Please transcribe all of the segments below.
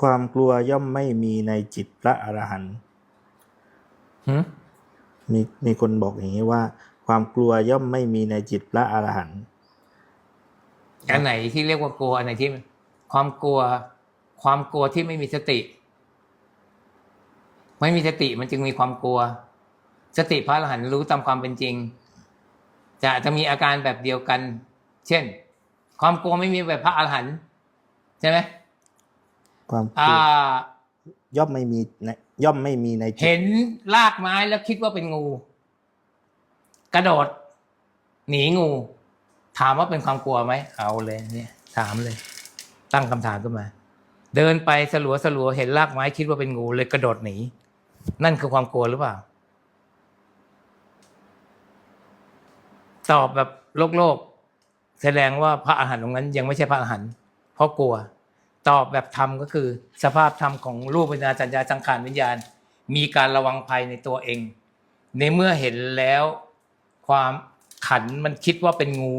ความกลัวย่อมไม่มีในจิตพระอรหันต์หืมมีมีคนบอกอย่างนี้ว่า ความกลัวย่อมไม่มีในจิตพระอรหันต์อันไหนที่เรียกว่ากลัวอันไหนที่ความกลัว ความกลัวที่ไม่มีสติ ไม่มีสติมันจึงมีความกลัว สติพระอรหันต์รู้ตามความเป็นจริง จะจะมีอาการแบบเดียวกัน เช่น ความกลัวไม่มีแบบพระอรหันต์ใช่ไหม ความกลัอ่าวย่อมไม่มีในย่อมไม่มีในจิตเห็นรากไม้แล้วคิดว่าเป็นงู กระโดด หนีงู ถามว่าเป็นความกลัวไหมเอาเลยเนี่ย ถามเลย ตั้งคำถามขึ้นมา เดินไปสลัวสลัวเห็นรากไม้คิดว่าเป็นงู เลยกระโดดหนีนั่นคือความกลัวหรือเปล่า ตอบแบบโลกโลกแสดงว่าพระอาหารตรงนั้น ยังไม่ใช่พระอาหารเพราะกลัว ตอบแบบธรรมก็คือ สภาพธรรมของรูปวิญญาณสัญญาสังขารวิญญาณ มีการระวังภัยในตัวเอง ในเมื่อเห็นแล้วความขันมันคิดว่าเป็นงู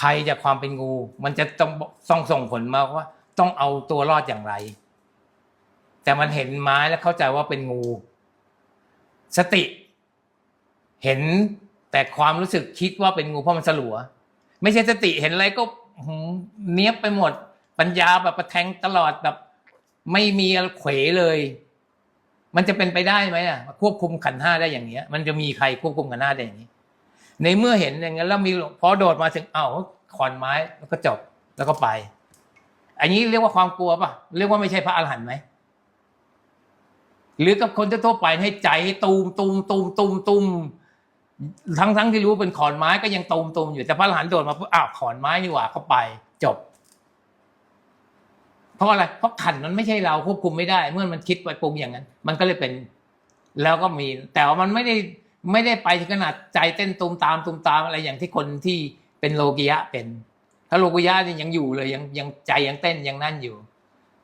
ภัยจากความเป็นงู มันจะต้องต้องส่งผลมาว่า ต้องเอาตัวรอดอย่างไร แต่มันเห็นไม้แล้วเข้าใจว่าเป็นงู สติ เห็นแต่ความรู้สึกคิดว่าเป็นงูเพราะมันสลัว ไม่ใช่สติเห็นอะไรก็เนี้ยบไปหมด ปัญญาแบบประแทงตลอดแบบ ไม่มีอะไรเขวเลย มันจะเป็นไปได้ไหมอะควบคุมขันห้าได้อย่างเนี้ย มันจะมีใครควบคุมขันห้าได้อย่างนี้ ในเมื่อเห็นอย่างนั้นแล้วมีพอโดดมาถึงเอ้าขอนไม้แล้วก็จบแล้วก็ไป อันนี้เรียกว่าความกลัวป่ะ เรียกว่าไม่ใช่พระอรหันต์ไหมหรือกับคนทั่วไปให้ใจให้ตูมตูมตูมตูมตูมทั้งทั้งที่รู้เป็นขอนไม้ก็ยังตูมตูมอยู่แต่พระอรหันต์โดดมาปุ๊บอ้าวขอนไม้นี่หว่าเข้าไป จบ เพราะอะไรเพราะขันมันไม่ใช่เราควบคุมไม่ได้ เมื่อมันคิดไปปรุงอย่างนั้น มันก็เลยเป็น แล้วก็มี แต่ว่ามันไม่ได้ไม่ได้ไปถึงขนาดใจเต้นตูมตามตูมตามอะไรอย่างที่คนที่เป็นโลกิยะเป็น ถ้าโลกิยะนี่ยังอยู่เลยยังยังใจยังเต้นยังนั่นอยู่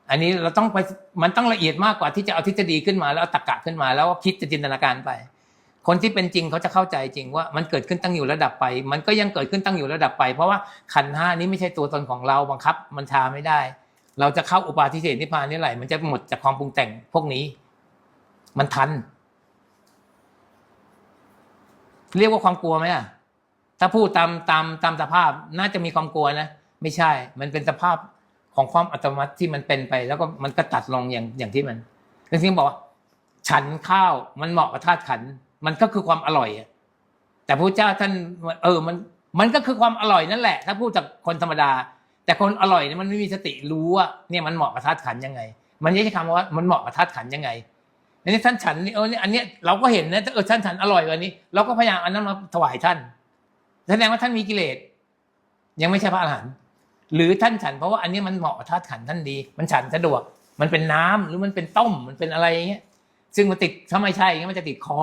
อันนี้เราต้องไปมันต้องละเอียดมากกว่าที่จะเอาทฤษฎีขึ้นมาแล้วตรรกะขึ้นมา แล้วคิดจะจินตนาการไป คนที่เป็นจริงเขาจะเข้าใจจริงว่ามันเกิดขึ้นตั้งอยู่ระดับไป มันก็ยังเกิดขึ้นตั้งอยู่ระดับไป เพราะว่าขันห้านี้ไม่ใช่ตัวตนของเราบังคับ มันชาไม่ได้ เราจะเข้าอุปาทิเสสนิพพานนี่ไหลมันจะหมดจากความปรุงแต่งพวกนี้ มันทัน เรียกว่าความกลัวไหมอะ ถ้าพูดตามตามตามสภาพน่าจะมีความกลัวนะไม่ใช่ มันเป็นสภาพของความอัตมัติที่มันเป็นไป แล้วก็มันก็ตัดลงอย่างอย่างที่มันจริงๆบอกว่า ฉันข้าวมันเหมาะกับธาตุขัน มันก็คือความอร่อยอะแต่พระเจ้าท่าน เออมันมันก็คือความอร่อยนั่นแหละ ถ้าพูดจากคนธรรมดา แต่คนอร่อยเนี่ยมันไม่มีสติรู้ว่าเนี่ยมันเหมาะกับธาตุขันยังไง มันไม่ใช่คำว่ามันเหมาะกับธาตุขันยังไงอันนี้ท่านฉันนี่เออเนี่ยอันเนี้ยเราก็เห็นนะเออท่านฉันอร่อยกว่านี้ เราก็พยายามอานนั้นมาถวายท่านแสดงว่าท่านมีกิเลสยังไม่ใช่พระอรหันต์หรือท่านฉันเพราะว่าอันนี้มันเหมาะกับธาตุขันท่านดี มันฉันสะดวก มันเป็นน้ำหรือมันเป็นต้มมันเป็นอะไรอย่างเงี้ยซึ่งมันติดถ้าไม่ใช่เงี้ยมันจะติดคอ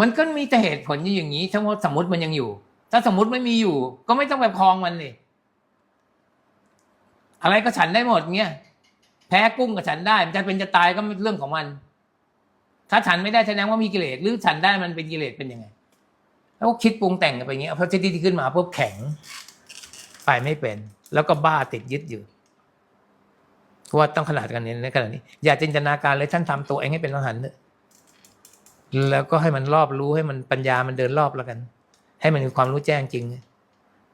มันก็มีแต่เหตุผลอย่างนี้ถ้าว่าสมมติมันยังอยู่ ถ้าสมมติไม่มีอยู่ ก็ไม่ต้องไปคลองมันเลยอะไรก็ฉันได้หมดเงี้ยแพ้กุ้งก็ฉันได้มันจะเป็นจะตายก็เรื่องของมัน ถ้าฉันไม่ได้แสดงว่ามีกิเลสหรือฉันได้มันเป็นกิเลสเป็นยังไง แล้วก็คิดปรุงแต่งกันไปอย่างเงี้ยพอจิตที่ขึ้นมาปุ๊บแข็งไปไม่เป็น แล้วก็บ้าติดยึดอยู่เพราะว่าต้องขนาดกันนี้ในขนาดนี้ อย่าจินตนาการเลยท่านทำตัวเองให้เป็นอรหันต์เถอะแล้วก็ให้มันรอบรู้ให้มันปัญญามันเดินรอบแล้วกัน ให้มันมีความรู้แจ้งจริง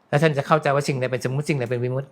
แล้วท่านจะเข้าใจว่าสิ่งใดเป็นสมมติสิ่งใดเป็นวิมุตติ